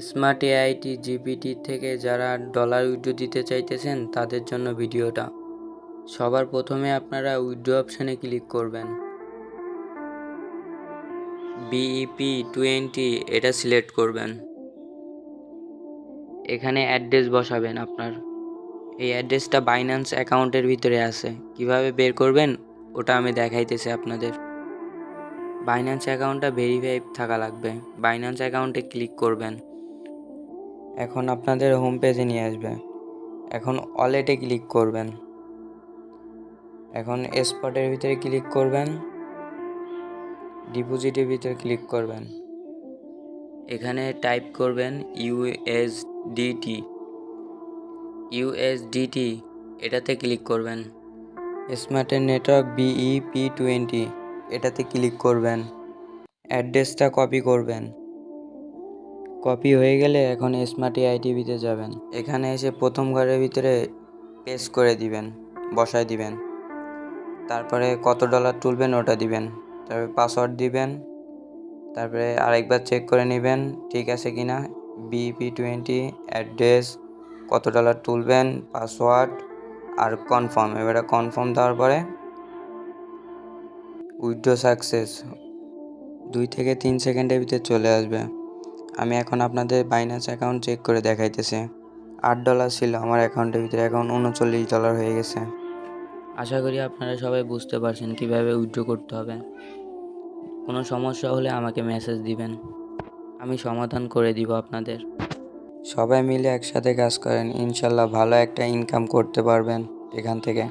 Smart AIT GPT থেকে যারা dollar withdraw দিতে চাইতেছেন তাদের জন্য ভিডিওটা। সবার প্রথমে আপনারা উইড্রো অপশানে ক্লিক করবেন। বিইপি টোয়েন্টি এটা সিলেক্ট করবেন। এখানে অ্যাড্রেস বসাবেন আপনার। এই অ্যাড্রেসটা বাইন্যান্স অ্যাকাউন্টের ভিতরে আছে। কীভাবে বের করবেন ওটা আমি দেখাইতেছি আপনাদের। বাইন্যান্স অ্যাকাউন্টটা ভেরিফাই থাকা লাগবে। বাইন্যান্স অ্যাকাউন্টে ক্লিক করবেন। এখন আপনাদের হোম পেজে নিয়ে আসবে। এখন ওয়ালেটে ক্লিক করবেন। এখন স্পটের ভিতরে ক্লিক করবেন। ডিপোজিটের ভিতরে ক্লিক করবেন। এখানে টাইপ করবেন ইউএসডিটি ইউএসডিটি এটাতে ক্লিক করবেন। স্মার্টের নেটওয়ার্ক বিইপি টোয়েন্টি এটাতে ক্লিক করবেন। অ্যাড্রেসটা কপি করবেন। কপি হয়ে গেলে এখন স্মার্ট আইটিভিতে যাবেন। এখানে এসে প্রথম ঘরের ভিতরে পেস্ট করে দিবেন, বসায় দিবেন। তারপরে কত ডলার তুলবেন ওটা দিবেন। তারপরে পাসওয়ার্ড দিবেন। তারপরে আরেকবার চেক করে নেবেন, ঠিক আছে কি না বিপি টোয়েন্টি অ্যাড্রেস কত ডলার তুলবেন পাসওয়ার্ড আর কনফার্ম এবারে কনফার্ম দেওয়ার পরে উইথড্র সাকসেস দুই থেকে তিন সেকেন্ডের ভিতরে চলে আসবে। আমি এখন আপনাদের বাইন্যান্স অ্যাকাউন্ট চেক করে দেখাইতেছি। আট ডলার ছিল আমার অ্যাকাউন্টের ভিতরে এখন উনচল্লিশ ডলার হয়ে গেছে। আশা করি আপনারা সবাই বুঝতে পারছেন কীভাবে উইথড্র করতে হবে। কোনো সমস্যা হলে আমাকে মেসেজ দিবেন। আমি সমাধান করে দিব আপনাদের। সবাই মিলে একসাথে কাজ করেন ইনশাল্লাহ ভালো একটা ইনকাম করতে পারবেন এখান থেকে।